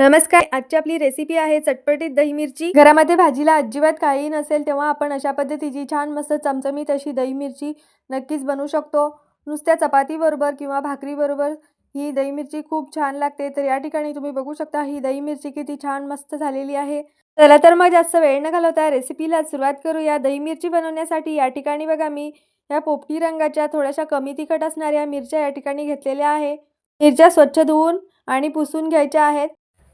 नमस्कार आजची आपली रेसिपी आहे चटपटीत दही मिरची. घरामध्ये भाजीला अजिबात काही नसेल तेव्हा आपण अशा पद्धतीची छान मस्त चमचमीत अशी दही मिरची नक्कीच बनवू शकतो. नुसत्या चपातीबरोबर किंवा भाकरीबरोबर ही दही मिरची खूप छान लागते. तर या ठिकाणी तुम्ही बघू शकता ही दही मिरची किती छान मस्त झालेली आहे. चला तर मग जास्त वेळ न घालवता रेसिपीला सुरुवात करूया. दही मिरची बनवण्यासाठी या ठिकाणी बघा मी या पोपटी रंगाच्या थोड्याशा कमी तिखट असणाऱ्या मिरच्या या ठिकाणी घेतलेल्या आहे. मिरच्या स्वच्छ धुवून आणि पुसून घ्यायच्या आहेत.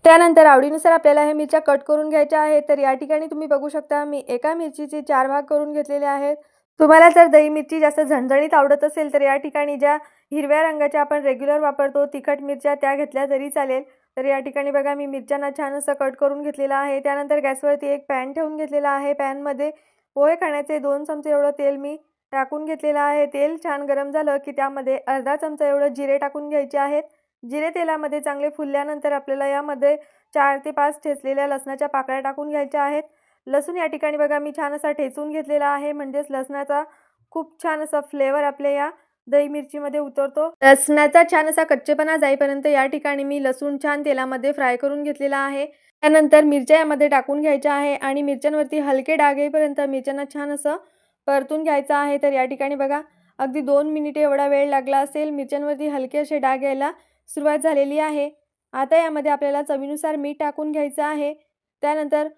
त्यानंतर आवडीनुसार आपल्याला हे मिरच्या कट करून घ्यायच्या आहेत. तर या ठिकाणी तुम्ही बघू शकता मी एका मिरचीचे चार भाग करून घेतलेले आहेत. तुम्हाला जर दही मिरची जास्त झणझणीत आवडत असेल तर या ठिकाणी ज्या हिरव्या रंगाच्या आपण रेग्युलर वापरतो तिखट मिरच्या त्या घेतल्या तरी चालेल. तर या ठिकाणी बघा मी मिरच्यांना छान असं कट करून घेतलेलं आहे. त्यानंतर गॅसवरती एक पॅन ठेवून घेतलेला आहे. पॅनमध्ये पोहे खाण्याचे दोन चमचे एवढं तेल मी टाकून घेतलेलं आहे. तेल छान गरम झालं की त्यामध्ये अर्धा चमचा एवढं जिरे टाकून घ्यायचे आहेत. जिरे तेलामध्ये चांगले फुलल्यानंतर आपल्याला यामध्ये चार ते पाच ठेचलेल्या लसणाच्या पाकळ्या टाकून घ्यायच्या आहेत. लसूण या ठिकाणी बघा मी छान असा ठेचून घेतलेला आहे. म्हणजेच लसणाचा खूप छान असा फ्लेवर आपल्या या दही मिरचीमध्ये उतरतो. लसणाचा छान असा कच्चेपणा जाईपर्यंत या ठिकाणी मी लसूण छान तेलामध्ये फ्राय करून घेतलेला आहे. त्यानंतर मिरच्या यामध्ये टाकून घ्यायच्या आहे आणि मिरच्यांवरती हलके डाग येईपर्यंत मिरच्यांना छान असं परतून घ्यायचं आहे. तर या ठिकाणी बघा अगदी दोन मिनिटे एवढा वेळ लागला असेल. मिरच्यांवरती हलके असे डाग यायला सुरुवात झालेली आहे. आता यामध्ये आपल्याला चवीनुसार मीठ टाकून घ्यायचं आहे. त्यानंतर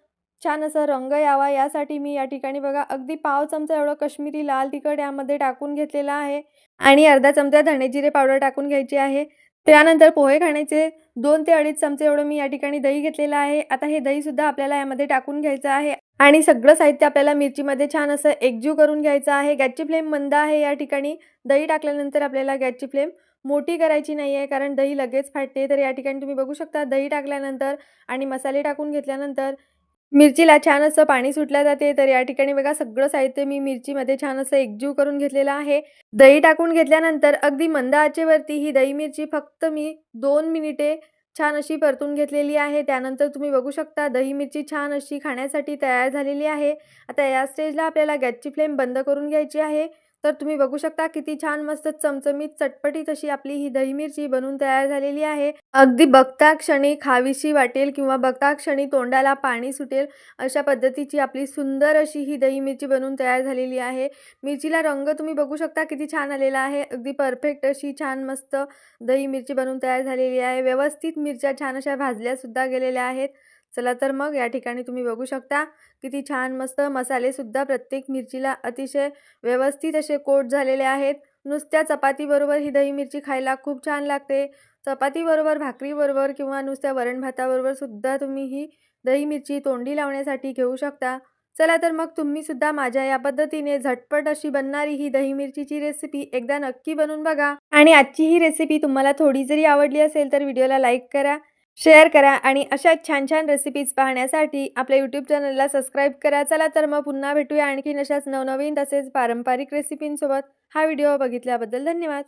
छान असं रंग यावा. यासाठी मी या ठिकाणी बघा अगदी पाव चमचा एवढं कश्मीरी लाल तिखट यामध्ये टाकून घेतलेलं आहे. आणि अर्धा चमचा धणेजिरे पावडर टाकून घ्यायची आहे. त्यानंतर पोहे खाण्याचे दोन ते अडीच चमचे एवढं मी या ठिकाणी दही घेतलेलं आहे. आता हे दहीसुद्धा आपल्याला यामध्ये टाकून घ्यायचं आहे. आणि सगळं साहित्य आपल्याला मिरचीमध्ये छान असं एकजीव करून घ्यायचं आहे. गॅसची फ्लेम मंद आहे या ठिकाणी. दही टाकल्यानंतर आपल्याला गॅसची फ्लेम मोठी करायची नाही आहे कारण दही लगेच फाटते. तर या ठिकाणी तुम्ही बघू शकता दही टाकल्यानंतर आणि मसाले टाकून घेतल्यानंतर मिरचीला छान असं पाणी सुटलं जाते. तर या ठिकाणी बघा सगळं साहित्य मी मिरचीमध्ये छान असं एकजीव करून घेतलेलं आहे. दही टाकून घेतल्यानंतर अगदी मंद आचेवरती ही दही मिरची फक्त मी दोन मिनिटे छान अशी परतून घेतलेली आहे. त्यानंतर तुम्ही बघू शकता दही मिरची छान अशी खाण्यासाठी तयार झालेली आहे. आता या स्टेजला आपल्याला गॅसची फ्लेम बंद करून घ्यायची आहे. तर तुम्ही बघू शकता किती छान मस्त चमचमीत चटपटीत अशी आपली ही दही मिरची बनून तयार झालेली आहे. अगदी बघता क्षणी खावीशी वाटेल किंवा बघता क्षणी तोंडाला पाणी सुटेल अशा पद्धतीची आपली सुंदर अशी ही दही मिरची बनवून तयार झालेली आहे. मिरचीला रंग तुम्ही बघू शकता किती छान आलेला आहे. अगदी परफेक्ट अशी छान मस्त दही मिरची बनवून तयार झालेली आहे. व्यवस्थित मिरच्या छान अशा भाजल्यासुद्धा गेलेल्या आहेत. चला तर मग या ठिकाणी तुम्ही बघू शकता किती छान मस्त मसालेसुद्धा प्रत्येक मिरचीला अतिशय व्यवस्थित असे कोट झालेले आहेत. नुसत्या चपातीबरोबर ही दही मिरची खायला खूप छान लागते. चपातीबरोबर भाकरीबरोबर किंवा नुसत्या वरण भाताबरोबर सुद्धा तुम्ही ही दही मिरची तोंडी लावण्यासाठी घेऊ शकता. चला तर मग तुम्हीसुद्धा माझ्या या पद्धतीने झटपट अशी बनणारी ही दही मिरचीची रेसिपी एकदा नक्की बनवून बघा. आणि आजची ही रेसिपी तुम्हाला थोडी जरी आवडली असेल तर व्हिडिओला लाईक करा. शेअर करा आणि अशा छान छान रेसिपीज पाहण्यासाठी आपल्या यूट्यूब चॅनलला सबस्क्राईब करा. चला तर मग पुन्हा भेटूया आणखीन अशाच नवनवीन तसेच पारंपरिक रेसिपींसोबत हा व्हिडिओ बघितल्याबद्दल धन्यवाद.